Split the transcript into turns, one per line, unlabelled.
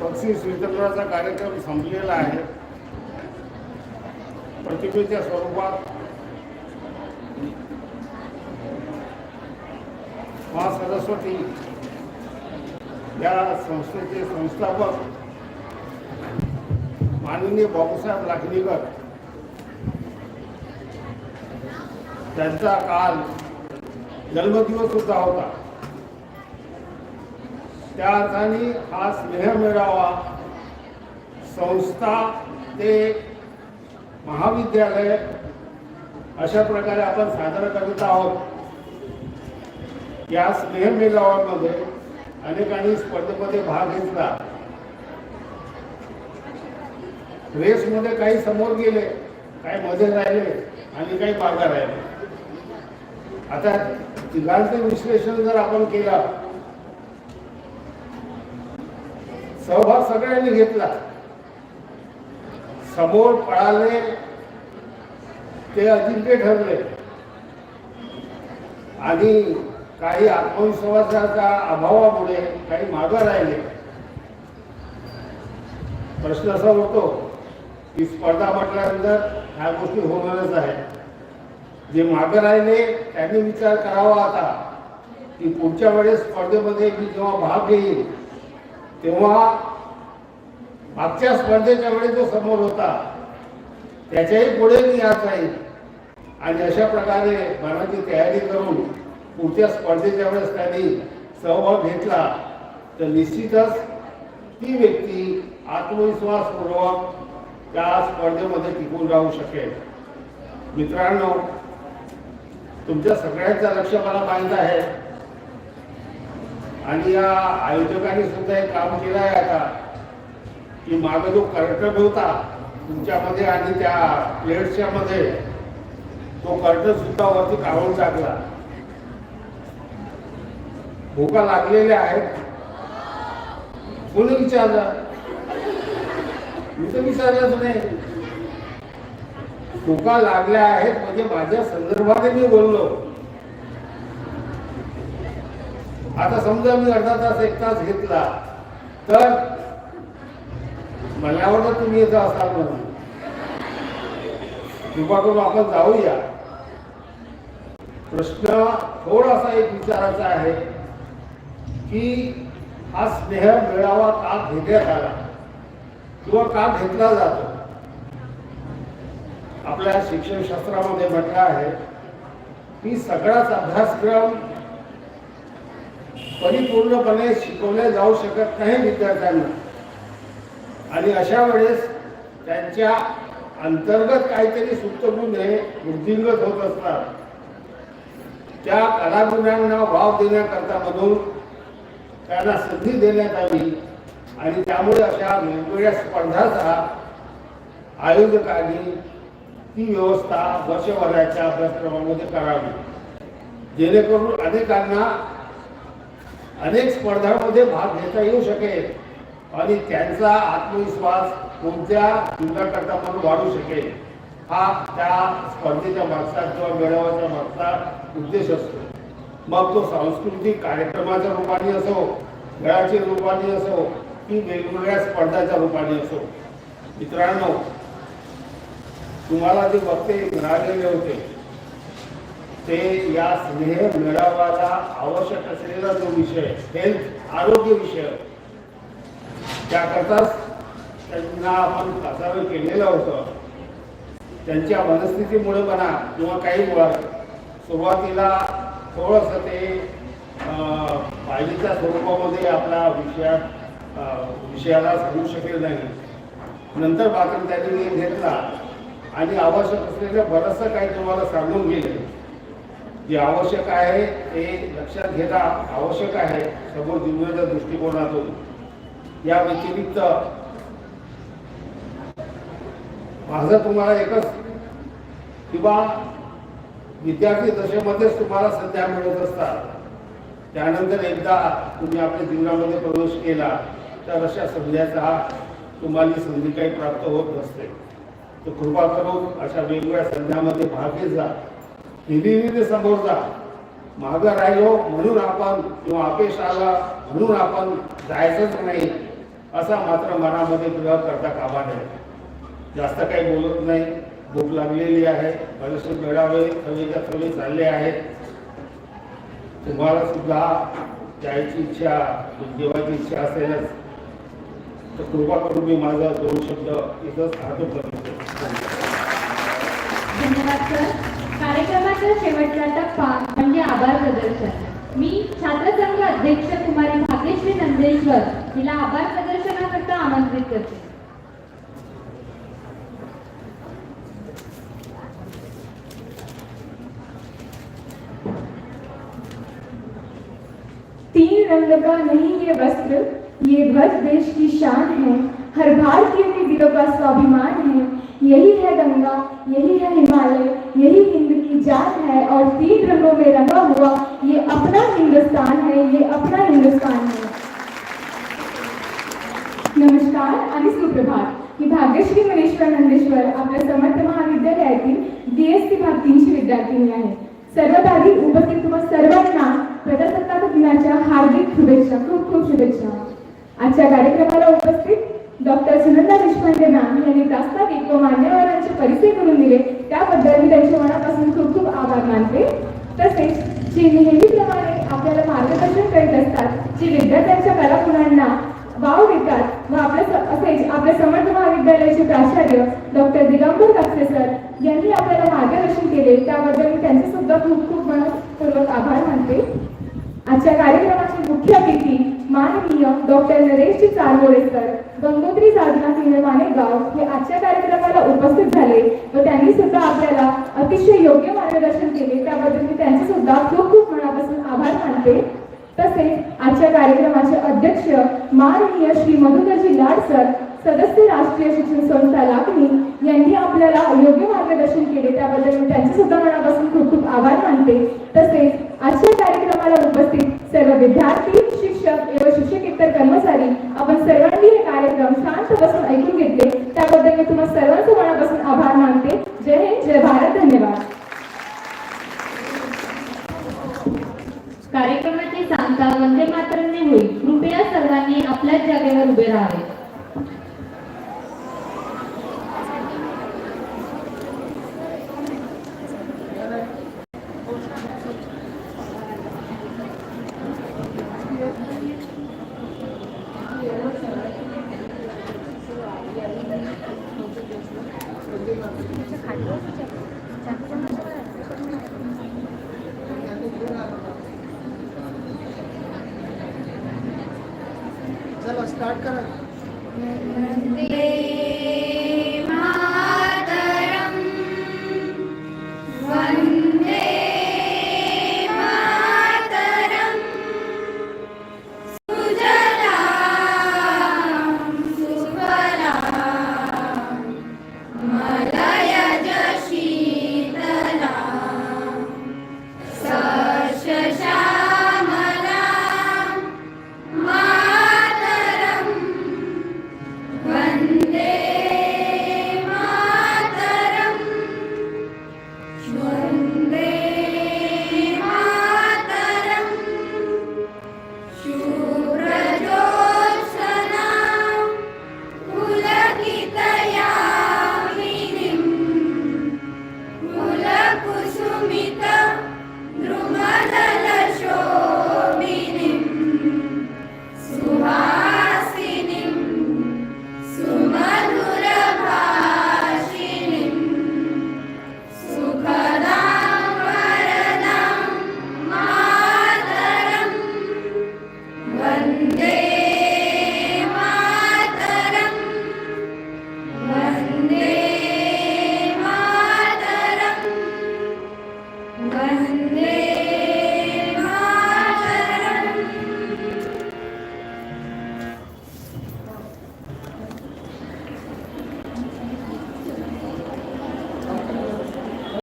बक्षीस वितरणाचा कार्यक्रम संपलेला आहे. प्रतिमेच्या स्वरूपात मा सरस्वती या संस्थेचे संस्थापक माननीय बाबूसाहेब लाखनीकर. त्यांचा काल जन्मदिवस सुद्धा होता. त्या अर्थाने हा स्नेह मेळावा संस्था ते महाविद्यालय अशा प्रकारे आपण साजरा करत आहोत. या स्नेह मेळाव्यामध्ये अनेकांनी स्पर्धेमध्ये भाग घेतला. रेसमध्ये काही समोर गेले काही मध्ये राहिले आणि काही मागे राहिले. आता तिघांचं विश्लेषण जर आपण केलं सहभाग सगळ्यांनी घेतला. समोर पळाले ते अजिंक्य ठरले. आणि काही आत्मविश्वासाच्या अभावामुळे काही मागं राहिले. प्रश्न असा होतो की स्पर्धा म्हटल्यानंतर ह्या गोष्टी होणारच आहेत. जे मागं राहिले त्यांनी विचार करावा आता. की पुढच्या वेळेस स्पर्धेमध्ये मी जेव्हा भाग घेईल तेव्हा मागच्या स्पर्धेच्या वेळी जो समोर होता त्याच्याही पुढे मी आज जाईल आणि अशा प्रकारे मनाची तयारी करून पुढच्या स्पर्धेच्या वेळेस त्यांनी सहभाग घेतला. तर निश्चितच ती व्यक्ती आत्मविश्वासपूर्वक त्या स्पर्धेमध्ये टिकून राहू शकेल. मित्रांनो तुमच्या सगळ्यांचं लक्ष मला माहीत आहे. आणि या आयोजकांनी सुद्धा एक काम केलं आहे आता की मागे जो कर्टन होता तुमच्यामध्ये आणि त्या प्लेट्सच्या मध्ये तो कर्टन सुद्धा वरती काढून टाकला. भूका लागलेल्या आहेत. कोणी विचारलं? मी तर विचारलंच नाही भूका लागल्या आहेत म्हणजे माझ्या संदर्भात मी बोललो. आता समजा मी अर्धा तास एक तास घेतला तर मला आवडत तुम्ही येत असाल म्हणून. कृपा करून आपण जाऊया. प्रश्न थोडासा एक विचारायचा आहे की हा स्नेह मिळावा का घेण्यात आला किंवा का घेतला जातो? आपल्या शिक्षणशास्त्रामध्ये म्हटलं आहे की सगळाच अभ्यासक्रम परिपूर्णपणे शिकवले जाऊ शकत नाही विद्यार्थ्यांना. आणि अशा वेळेस त्यांच्या अंतर्गत काहीतरी सुप्तगुणे वृद्धिंगत होत असतात. त्या कलागुणांना वाव देण्याकरता म्हणून त्यांना संधी देण्यात आली. आणि त्यामुळे अशा वेगवेगळ्या स्पर्धाचा आयोजकांनी ती व्यवस्था वर्षभराच्या अभ्यासक्रमामध्ये करावी. जेणेकरून अनेकांना अनेक स्पर्धांमध्ये भाग घेता येऊ शकेल आणि त्यांचा आत्मविश्वास कोणत्या जीवनाकरता म्हणून वाढू शकेल हा त्या स्पर्धेच्या मागचा किंवा मेळाव्याच्या मागचा उद्देश असतो. मग तो सांस्कृतिक कार्यक्रमाच्या रूपाने असो खेळाच्या रूपाने असो की वेगवेगळ्या स्पर्धाच्या रूपाने असो. मित्रांनो तुम्हाला जे वक्ते मिळालेले होते ते या स्नेह मेळाव्याला आवश्यक असलेला जो विषय हेल्थ आरोग्य विषय त्याकरताच त्यांना आपण प्रसारण केलेलं होतं. त्यांच्या मनस्थितीमुळे म्हणा किंवा काही मुळात सुरुवातीला थोडंसं ते अं, पाहिजेच्या स्वरूपामध्ये आपला विषयात विषयाला सांगू शकेल नाही. नंतर मात्र त्यांनी वेळ घेतला आणि आवश्यक असलेलं बरंचसं काही तुम्हाला सांगून गेले. जे आवश्यक आहे ते लक्षात घेणं आवश्यक आहे समोर दिव्याच्या दृष्टिकोनातून. या व्यतिरिक्त माझं तुम्हाला एकच किंवा विद्यार्थी दशेमध्येच तुम्हाला संध्या मिळत असतात. त्यानंतर एकदा तुम्ही आपल्या जीवनामध्ये प्रवेश केला. तर अशा संध्याचा तुम्हाला संधी काही प्राप्त होत नसते. तर कृपा करून अशा वेगवेगळ्या संध्यामध्ये भाग घेत जा. निधी समोर जा. मागं राहिलो म्हणून आपण किंवा अपेक्षा आला म्हणून आपण जायचंच नाही. असा मात्र मनामध्ये तुला करता कामा नये. जास्त काही बोलत नाही. भूक लागलेली आहे. बरेचसे मेळावे थवेच्या थवे चालले आहेत. तुम्हाला सुद्धा जायची इच्छा जेवायची इच्छा असेलच. तर कृपा करून मी माझा दोन शब्द करतो.
धन्यवाद सर. कार्यक्रमाचा शेवटचा टप्पा म्हणजे आभार प्रदर्शन. मी छात्रसंघ अध्यक्ष कुमारी भाग्यश्री नंदेश्वर हिला आभार प्रदर्शनाकरता आमंत्रित करते.
तीन रंग का नहीं ये वस्त्र ये ध्वज देश की शान है, हर भारतीय के दिलों का स्वाभिमान है। यही है गंगा, यही है हिमालय, यही हिंद की जान है और तीन रंगों में रंगा हुआ ये अपना हिंदुस्तान है, ये अपना हिंदुस्तान है। नमस्कार आणि सुप्रभात। मी भाग्यश्री मनेश्वर नंदेश्वर आपल्या समर्थ महाविद्यालयातील बी एस सी भाग तीनची विद्यार्थिनी आहे सर्वात आधी उपस्थित तुम्हा सर्वांना प्रजासत्ताक दिनाच्या हार्दिक शुभेच्छा, खूप खूप शुभेच्छा। आजच्या कार्यक्रमाला उपस्थित डॉक्टर सुनंदा देशपांडे मॅम यांनी प्रास्ताविक व मान्यवरांचे परिचय करून दिले. त्याबद्दल मी त्यांच्या मनापासून खूप खूप आभार मानते. तसेच जे नेहमीप्रमाणे आपल्याला मार्गदर्शन करीत असतात जे विद्यार्थ्यांच्या कलागुणांना वाव देतात व आपल्या स- असेच आपल्या समर्थ महाविद्यालयाचे प्राचार्य डॉक्टर दिगंबर कापसे सर यांनी आपल्याला मार्गदर्शन केले त्याबद्दल मी त्यांचे सुद्धा खूप खूप मनपूर्वक आभार मानते. आजच्या कार्यक्रमाचे मुख्य अतिथी माननीय डॉक्टर नरेश चारमोडे गंगोत्री साधना सिनेमाने गाव हे आजच्या कार्यक्रमाला उपस्थित झाले व त्यांनी सुद्धा आपल्याला अतिशय योग्य मार्गदर्शन केले. त्याबद्दल मी त्यांचे सुद्धा खूप खूप मनापासून आभार मानते. तसेच आजच्या कार्यक्रमाचे अध्यक्ष माननीय श्री मधुकरजी लाड सर सदस्य राष्ट्रीय शिक्षण संस्था लाखनी यांनी आपल्याला योग्य मार्गदर्शन केले. त्याबद्दल मी त्यांचे सुद्धा मनापासून खूप खूप आभार मानते. तसेच आजच्या कार्यक्रमाला उपस्थित सर्व विद्यार्थी शिक्षक एवं शिक्षकेतर कर्मचारी आपण सर्वांनी हे कार्यक्रम शांत बसून ऐकून घेतले त्याबद्दल मी तुम्हा सर्वांचे मनापासून आभार मानते जय हिंद जय भारत धन्यवाद
कार्यक्रमाची सांगता वंदे मातरमने होईल सर्वांनी आपल्याच जागेवर उभे राहावे.
वन्दे